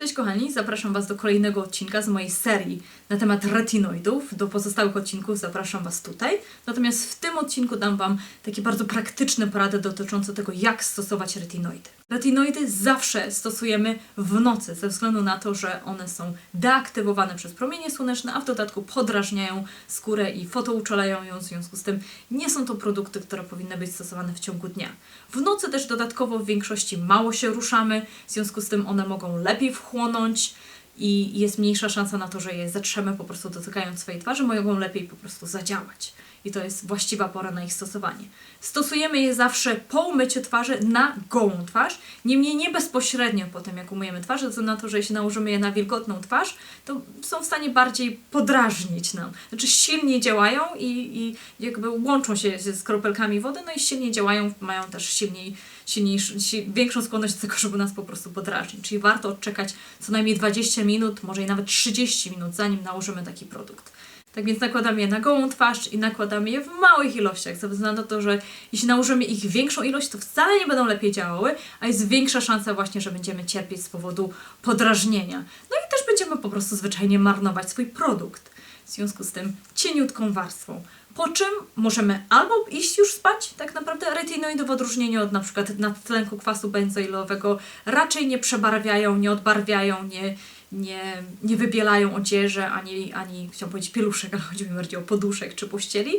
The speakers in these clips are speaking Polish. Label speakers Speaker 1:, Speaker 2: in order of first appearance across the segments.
Speaker 1: Cześć kochani, zapraszam Was do kolejnego odcinka z mojej serii na temat retinoidów. Do pozostałych odcinków zapraszam Was tutaj. Natomiast w tym odcinku dam Wam takie bardzo praktyczne porady dotyczące tego, jak stosować retinoidy. Retinoidy zawsze stosujemy w nocy, ze względu na to, że one są deaktywowane przez promienie słoneczne, a w dodatku podrażniają skórę i fotouczulają ją. W związku z tym nie są to produkty, które powinny być stosowane w ciągu dnia. W nocy też dodatkowo w większości mało się ruszamy, w związku z tym one mogą lepiej wchłonąć i jest mniejsza szansa na to, że je zatrzemy po prostu dotykając swojej twarzy, mogą lepiej po prostu zadziałać. I to jest właściwa pora na ich stosowanie. Stosujemy je zawsze po umyciu twarzy na gołą twarz, niemniej nie bezpośrednio po tym, jak umyjemy twarz, ze względu na to, że jeśli nałożymy je na wilgotną twarz, to są w stanie bardziej podrażnić nam. Znaczy silniej działają i, i jakby łączą się z kropelkami wody, no i silniej działają, mają też silniej, silniejszy, si, większą skłonność do tego, żeby nas po prostu podrażnić. Czyli warto odczekać co najmniej 20 minut, może i nawet 30 minut, zanim nałożymy taki produkt. Tak więc nakładamy je na gołą twarz i nakładamy je w małych ilościach, ze względu na to, że jeśli nałożymy ich większą ilość, to wcale nie będą lepiej działały, a jest większa szansa właśnie, że będziemy cierpieć z powodu podrażnienia. No i też będziemy po prostu zwyczajnie marnować swój produkt. W związku z tym cieniutką warstwą. Po czym możemy albo iść już spać, tak naprawdę retinoidy w odróżnieniu od na przykład nadtlenku kwasu benzoilowego raczej nie przebarwiają, nie odbarwiają, nie, nie, nie wybielają odzieży, ani, ani chciałam powiedzieć pieluszek, ale chodzi mi bardziej o poduszek czy pościeli.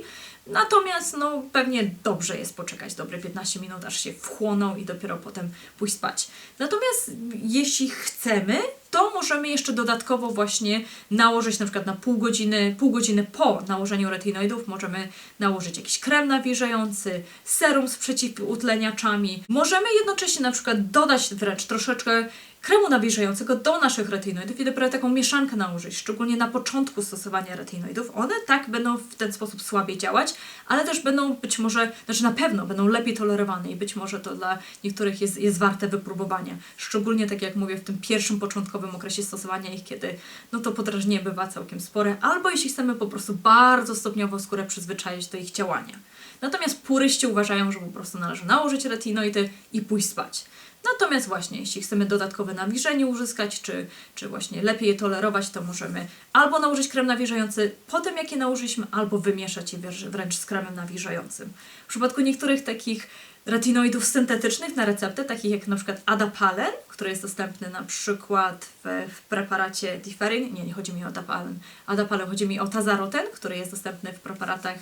Speaker 1: Natomiast no, pewnie dobrze jest poczekać dobre 15 minut, aż się wchłoną i dopiero potem pójść spać. Natomiast jeśli chcemy, to możemy jeszcze dodatkowo właśnie nałożyć na przykład na pół godziny, pół godziny po nałożeniu retinoidów możemy nałożyć jakiś krem nawilżający, serum z przeciwutleniaczami. Możemy jednocześnie na przykład dodać wręcz troszeczkę kremu nawilżającego do naszych retinoidów i dopiero taką mieszankę nałożyć, szczególnie na początku stosowania retinoidów. One tak będą w ten sposób słabiej działać, ale też będą być może, znaczy na pewno będą lepiej tolerowane i być może to dla niektórych jest, jest warte wypróbowania. Szczególnie tak jak mówię, w tym pierwszym początkowym okresie stosowania ich, kiedy no to podrażnienie bywa całkiem spore, albo jeśli chcemy po prostu bardzo stopniowo skórę przyzwyczaić do ich działania. Natomiast puryści uważają, że po prostu należy nałożyć retinoidy i pójść spać. Natomiast właśnie, jeśli chcemy dodatkowe nawilżenie uzyskać, czy, czy właśnie lepiej je tolerować, to możemy albo nałożyć krem nawilżający potem, jak je nałożyliśmy, albo wymieszać je wręcz z kremem nawilżającym. W przypadku niektórych takich retinoidów syntetycznych na receptę, takich jak na przykład Adapalen, który jest dostępny na przykład w, w preparacie Differin, nie, nie chodzi mi o Adapalen, Adapalen, chodzi mi o Tazaroten, który jest dostępny w preparatach,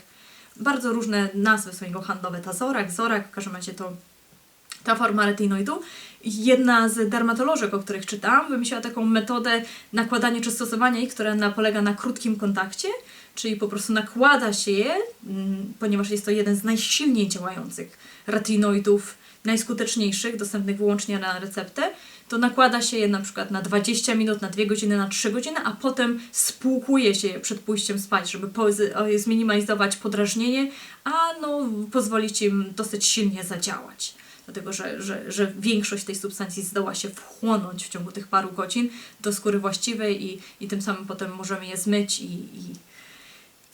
Speaker 1: bardzo różne nazwy są jego handlowe, Tazorak, Zorak, w każdym razie to ta forma retinoidu. Jedna z dermatolożek, o których czytałam, wymyśliła taką metodę nakładania czy stosowania ich, która polega na krótkim kontakcie, czyli po prostu nakłada się je, mm, ponieważ jest to jeden z najsilniej działających retinoidów, najskuteczniejszych, dostępnych wyłącznie na receptę, to nakłada się je na przykład na 20 minut, na 2 godziny, na 3 godziny, a potem spłukuje się je przed pójściem spać, żeby zminimalizować podrażnienie, a no, pozwolić im dosyć silnie zadziałać dlatego że, że, że większość tej substancji zdoła się wchłonąć w ciągu tych paru godzin do skóry właściwej i, i tym samym potem możemy je zmyć i,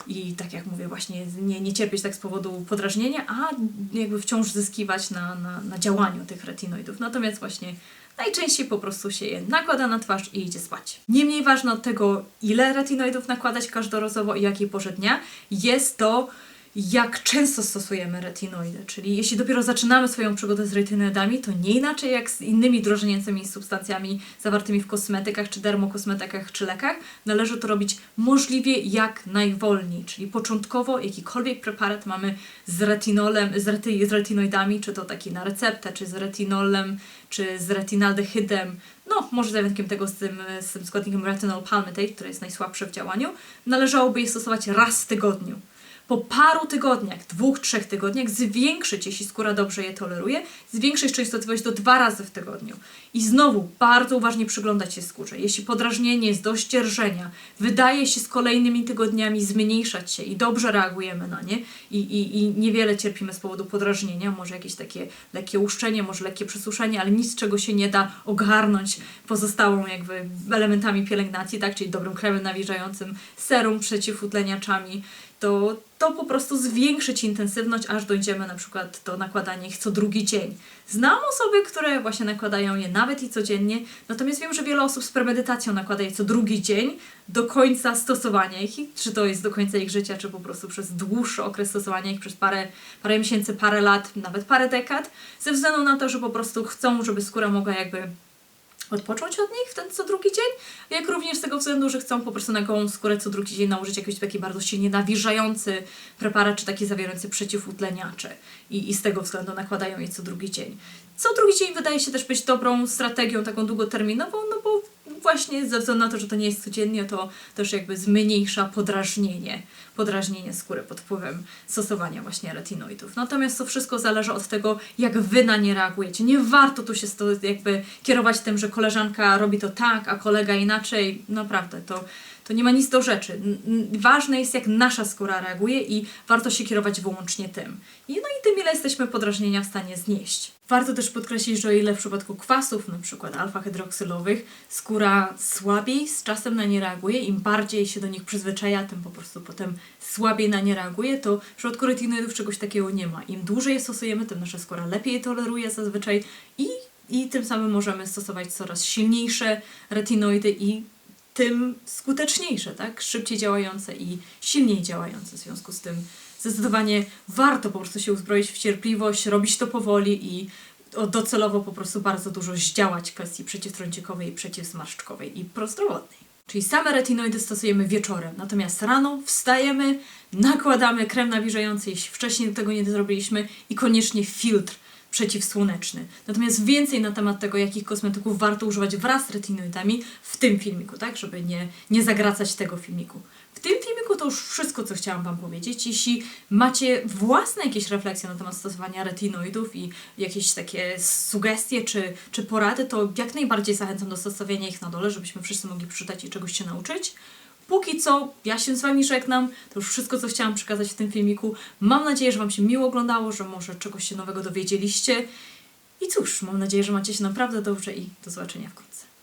Speaker 1: i, i tak jak mówię, właśnie nie, nie cierpieć tak z powodu podrażnienia, a jakby wciąż zyskiwać na, na, na działaniu tych retinoidów. Natomiast właśnie najczęściej po prostu się je nakłada na twarz i idzie spać. Niemniej ważne od tego, ile retinoidów nakładać każdorazowo i jakiej porze dnia, jest to, jak często stosujemy retinoidy. Czyli jeśli dopiero zaczynamy swoją przygodę z retinoidami, to nie inaczej jak z innymi drożnięcymi substancjami zawartymi w kosmetykach, czy dermokosmetykach, czy lekach, należy to robić możliwie jak najwolniej. Czyli początkowo jakikolwiek preparat mamy z retinolem, z, z retinoidami, czy to taki na receptę, czy z retinolem, czy z retinaldehydem, no może za wyjątkiem tego z tym, z tym składnikiem retinol palmitate, który jest najsłabszy w działaniu, należałoby je stosować raz w tygodniu. Po paru tygodniach, dwóch, trzech tygodniach zwiększyć, jeśli skóra dobrze je toleruje, zwiększyć częstotliwość do dwa razy w tygodniu. I znowu bardzo uważnie przyglądać się skórze. Jeśli podrażnienie jest do ścierżenia, wydaje się z kolejnymi tygodniami zmniejszać się i dobrze reagujemy na nie i, i, i niewiele cierpimy z powodu podrażnienia, może jakieś takie lekkie łuszczenie, może lekkie przesuszenie, ale nic czego się nie da ogarnąć pozostałą jakby elementami pielęgnacji, tak, czyli dobrym kremem nawilżającym, serum przeciwutleniaczami, to to po prostu zwiększy Ci intensywność, aż dojdziemy na przykład do nakładania ich co drugi dzień. Znam osoby, które właśnie nakładają je nawet i codziennie, natomiast wiem, że wiele osób z premedytacją nakłada je co drugi dzień do końca stosowania ich, czy to jest do końca ich życia, czy po prostu przez dłuższy okres stosowania ich, przez parę, parę miesięcy, parę lat, nawet parę dekad, ze względu na to, że po prostu chcą, żeby skóra mogła jakby odpocząć od nich w ten co drugi dzień, jak również z tego względu, że chcą po prostu na gołą skórę co drugi dzień nałożyć jakiś taki bardzo silnie nawilżający preparat, czy taki zawierający przeciwutleniacze i, i z tego względu nakładają je co drugi dzień. Co drugi dzień wydaje się też być dobrą strategią, taką długoterminową, no właśnie ze względu na to, że to nie jest codziennie, to też jakby zmniejsza podrażnienie, podrażnienie skóry pod wpływem stosowania właśnie retinoidów. Natomiast to wszystko zależy od tego, jak wy na nie reagujecie. Nie warto tu się jakby kierować tym, że koleżanka robi to tak, a kolega inaczej. Naprawdę, to, to nie ma nic do rzeczy. Ważne jest, jak nasza skóra reaguje i warto się kierować wyłącznie tym. I no i tym, ile jesteśmy podrażnienia w stanie znieść. Warto też podkreślić, że o ile w przypadku kwasów, przykład alfa-hydroksylowych, skóra słabiej z czasem na nie reaguje, im bardziej się do nich przyzwyczaja, tym po prostu potem słabiej na nie reaguje, to w przypadku retinoidów czegoś takiego nie ma. Im dłużej je stosujemy, tym nasza skóra lepiej je toleruje zazwyczaj i, i tym samym możemy stosować coraz silniejsze retinoidy i tym skuteczniejsze, tak? Szybciej działające i silniej działające. W związku z tym zdecydowanie warto po prostu się uzbroić w cierpliwość, robić to powoli i docelowo po prostu bardzo dużo zdziałać kwestii przeciwtrącikowej, przeciwzmarszczkowej i prozdrowotnej. Czyli same retinoidy stosujemy wieczorem, natomiast rano wstajemy, nakładamy krem nawilżający, jeśli wcześniej tego nie zrobiliśmy i koniecznie filtr przeciwsłoneczny. Natomiast więcej na temat tego, jakich kosmetyków warto używać wraz z retinoidami w tym filmiku, tak? Żeby nie, nie zagracać tego filmiku. W tym filmiku to już wszystko, co chciałam Wam powiedzieć. Jeśli macie własne jakieś refleksje na temat stosowania retinoidów i jakieś takie sugestie czy, czy porady, to jak najbardziej zachęcam do zostawienia ich na dole, żebyśmy wszyscy mogli przeczytać i czegoś się nauczyć. Póki co, ja się z Wami żegnam. To już wszystko, co chciałam przekazać w tym filmiku. Mam nadzieję, że Wam się miło oglądało, że może czegoś się nowego dowiedzieliście. I cóż, mam nadzieję, że macie się naprawdę dobrze i do zobaczenia wkrótce.